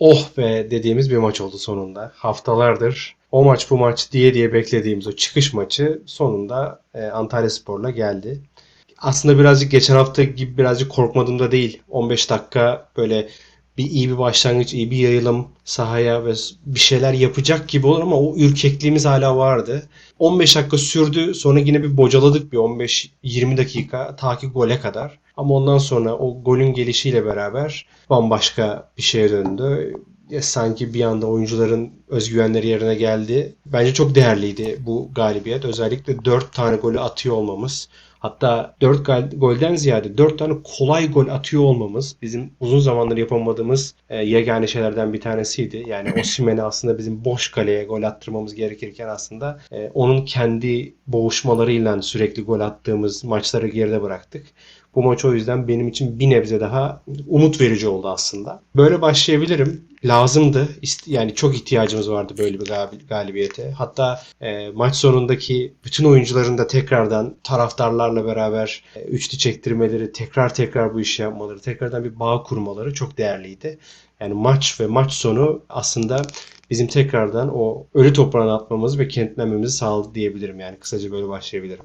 oh be dediğimiz bir maç oldu sonunda. Haftalardır o maç bu maç diye diye beklediğimiz o çıkış maçı sonunda e, Antalyaspor'la geldi. Aslında birazcık geçen hafta gibi birazcık korkmadım da değil. 15 dakika böyle bir iyi bir başlangıç, iyi bir yayılım sahaya ve bir şeyler yapacak gibi olur ama o ürkekliğimiz hala vardı. 15 dakika sürdü. Sonra yine bir bocaladık bir 15-20 dakika ta ki gole kadar. Ama ondan sonra o golün gelişiyle beraber bambaşka bir şeye döndü. Ya sanki bir anda oyuncuların özgüvenleri yerine geldi. Bence çok değerliydi bu galibiyet. Özellikle 4 tane golü atıyor olmamız. Hatta 4 golden ziyade 4 tane kolay gol atıyor olmamız bizim uzun zamandır yapamadığımız e, yegane şeylerden bir tanesiydi. Yani Osimhen'i aslında bizim boş kaleye gol attırmamız gerekirken aslında e, onun kendi boğuşmalarıyla sürekli gol attığımız maçları geride bıraktık. Bu maç o yüzden benim için bir nebze daha umut verici oldu aslında. Böyle başlayabilirim. Lazımdı. Yani çok ihtiyacımız vardı böyle bir gal- galibiyete. Hatta e, maç sonundaki bütün oyuncuların da tekrardan taraftarlarla beraber e, üçlü çektirmeleri, tekrar tekrar bu işi yapmaları, tekrardan bir bağ kurmaları çok değerliydi. Yani maç ve maç sonu aslında bizim tekrardan o ölü toprağına atmamız ve kenetlenmemizi sağladı diyebilirim. Yani kısaca böyle başlayabilirim.